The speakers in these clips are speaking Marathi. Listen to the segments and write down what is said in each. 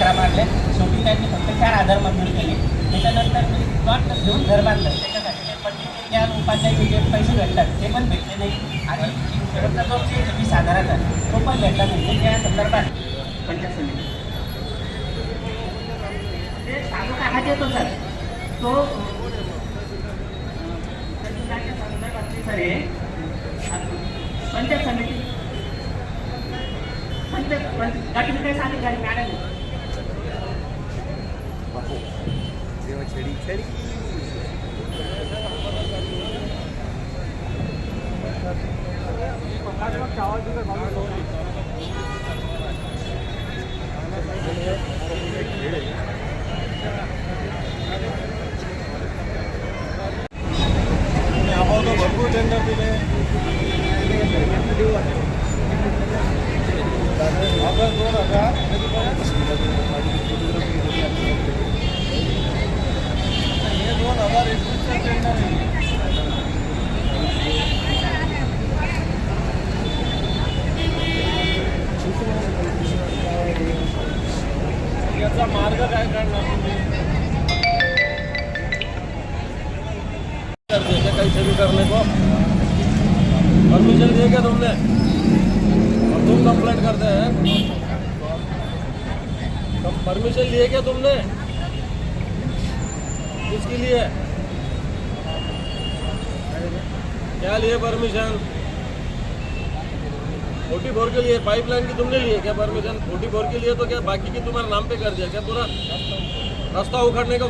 चक्रा मारले. शेवटी त्यांनी फक्त चार हजार मंजूर केले. त्याच्यानंतर मी प्लॉट घेऊन घर बांधलं. त्याच्यासाठी ते पंडित ज्ञान उपाध्याय जे पैसे भेटतात. ते पण भेटले नाही. आणि शेवटचा जो चेंज आहे वीस हजाराचा तो पण भेटला नाही. त्या संदर्भात पंचायत समिती ते तालुका हा देतो सर. तो सर हे. पंचायत समिती. पंचायत पंच- गटाने मॅडम. सांगितलं मॅडम भरपूर टेंडर दिले आपण दोन हजार मार्ग काय काढणार कैसे भी करने को परमिशन दिए क्या तुमने। अब तुम कंप्लेंट करते हैं। परमिशन लिए क्या तुमने। किसके लिए? क्या लिए परमिशन फोर्टी फोर के लिए पाइपलाइन की तुमने लिए क्या परमिशन फोर्टी फोर के लिए तो क्या बाकी की तुम्हारे नाम पे कर दिया क्या पूरा? रास्ता उखड़ने का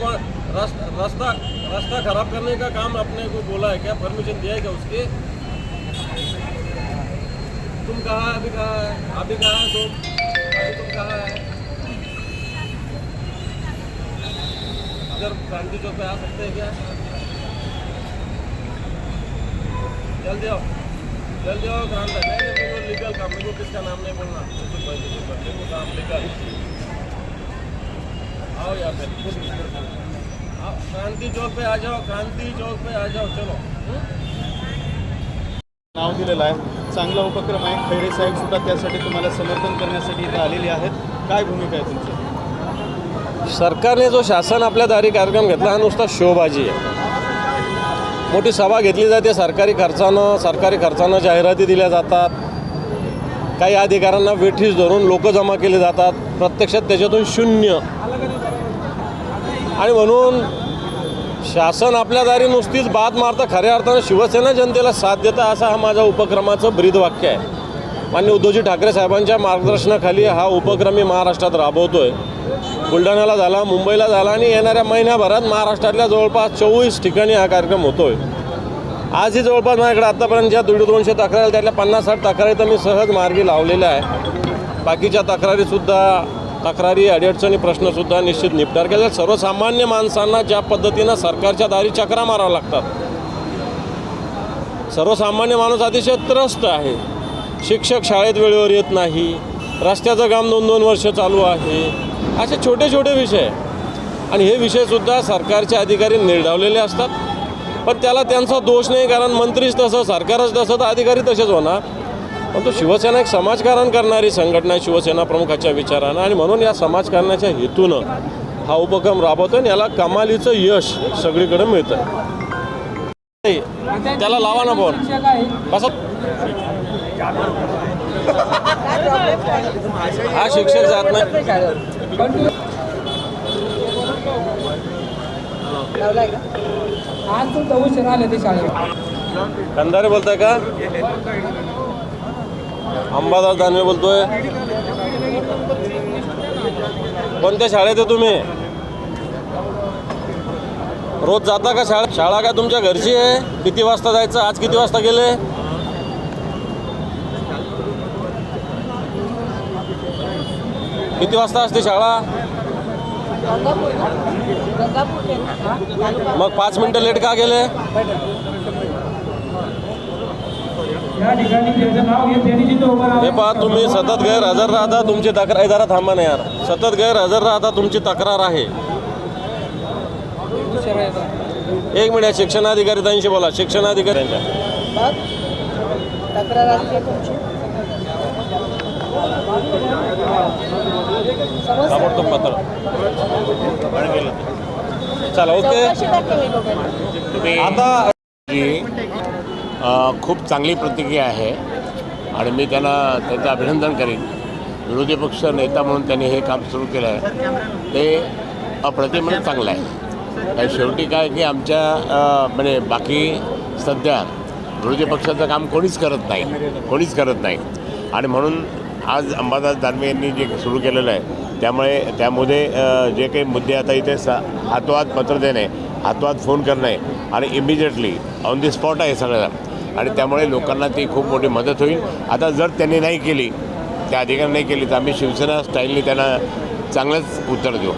रास्ता रास्ता खराब करने का काम अपने को बोला है क्या? परमिशन दिया है क्या उसके? तुम कहाँ है? अभी कहाँ है? अभी कहाँ है तुम? तुम कहाँ है? इधर क्रांति चौक पे आ सकते हैं क्या? जल्दी आओ। जल्दी आओ क्रांति को लीगल काम मेरे को किसका नाम नहीं बोलना को काम लीगल आओ यहाँ पे आओ, क्रांति चौक पे आ जाओ क्रांति चौक पे आ जाओ चलो? नाव दिलेलं आहे. चांगला उपक्रम आहे. खैरे साहेब सुद्धा त्यासाठी तुम्हाला समर्थन करण्यासाठी इथे आलेले आहेत. काय भूमिका आहे तुमची? सरकारने जो शासन आपल्या दारी कार्यक्रम घेतला हा नुसता शोबाजी आहे. मोठी सभा घेतली जाते. सरकारी खर्चानं सरकारी खर्चानं जाहिराती दिल्या जातात. काही अधिकाऱ्यांना वेठीस धरून लोक जमा केले जातात. प्रत्यक्षात त्याच्यातून शून्य. आणि म्हणून शासन आपल्या दारी नुसतीच बाद मारतं खऱ्या अर्थानं शिवसेना जनतेला साथ देतं असा हा माझा उपक्रमाचं ब्रीदवाक्य आहे. मान्य उद्धवजी ठाकरे साहेबांच्या मार्गदर्शनाखाली हा उपक्रम मी महाराष्ट्रात राबवतो आहे बुलढाण्याला झाला मुंबईला झाला आणि येणाऱ्या महिन्याभरात महाराष्ट्रातल्या जवळपास चोवीस ठिकाणी हा कार्यक्रम होतो आहे आजही जवळपास माझ्याकडे आत्तापर्यंत ज्या दीड दोनशे तक्रारी त्यातल्या पन्नास साठ तक्रारी तर मी सहज मार्गी लावलेल्या आहे बाकीच्या तक्रारीसुद्धा तक्रारी अडीअडचणी प्रश्नसुद्धा निश्चित निपटार केले सर्वसामान्य माणसांना ज्या पद्धतीनं सरकारच्या दारी चक्रा माराव्या लागतात सर्वसामान्य माणूस अतिशय त्रस्त आहे. शिक्षक शाळेत वेळेवर येत नाही रस्त्याचं काम दोन दोन वर्ष चालू आहे असे छोटे छोटे विषय. आणि हे विषयसुद्धा सरकारचे अधिकारी निर्डावलेले असतात. पण त्याला त्यांचा दोष नाही कारण मंत्रीच तसं सरकारच तसं तर अधिकारी तसेच होणार. पण तो शिवसेना एक समाजकारण करणारी संघटना आहे शिवसेना प्रमुखाच्या विचारानं. आणि म्हणून या समाजकारणाच्या हेतूनं हा उपक्रम राबवतो आणि याला कमालीचं यश सगळीकडे मिळतं त्याला लावा ना फोन कसं हा शिक्षक जात नाही. आज तुमचा उशीर आले ते शाळेत कंदारे बोलताय का? अंबादास दानवे बोलतोय. कोणत्या शाळेत आहे तुम्ही? रोज जाता का शाळा शाळा का तुमच्या घरची आहे? किती वाजता जायचं? आज किती वाजता गेले? किती वाजता असते शाळा? मग पाच मिनिटं लेट का गेले या ठिकाणी ज्याचं नाव घेत त्यांनी जिथं उभं राहावं. हे पहा तुम्ही सतत गैरहजर राहता तुमची तक्रार जरा थांबा ना यार सतत गैरहजर राहता तुमची तक्रार आहे. एक मिनिट शिक्षणाधिकाऱ्यांशी बोला शिक्षणाधिकाऱ्यांच्या तक्रार आहे तुमची ताबडतोब पत्र. चला ओके. आता खूप चांगली प्रतिक्रिया आहे आणि मी त्यांना त्याचं अभिनंदन करीन. विरोधी पक्ष नेता म्हणून त्यांनी हे काम सुरू केलं आहे ते अप्रतिम चांगलं आहे. आणि शेवटी काय की आमच्या म्हणजे बाकी सध्या विरोधी पक्षाचं काम कोणीच करत नाही. कोणीच करत नाही. आणि म्हणून आज अंबादास दानवे यांनी जे सुरू केलेलं आहे त्यामुळे त्यामध्ये जे काही मुद्दे आता इथे सा हातोहात पत्र देणे हातोहात फोन करणे आणि इमिजिएटली ऑन दी स्पॉट आहे सगळ्याला. आणि त्यामुळे लोकांना ती खूप मोठी मदत होईल. आता जर त्यांनी नाही केली त्या अधिकाऱ्यांनी नाही केली तर आम्ही शिवसेना स्टाईलने त्यांना चांगलंच उत्तर देऊ.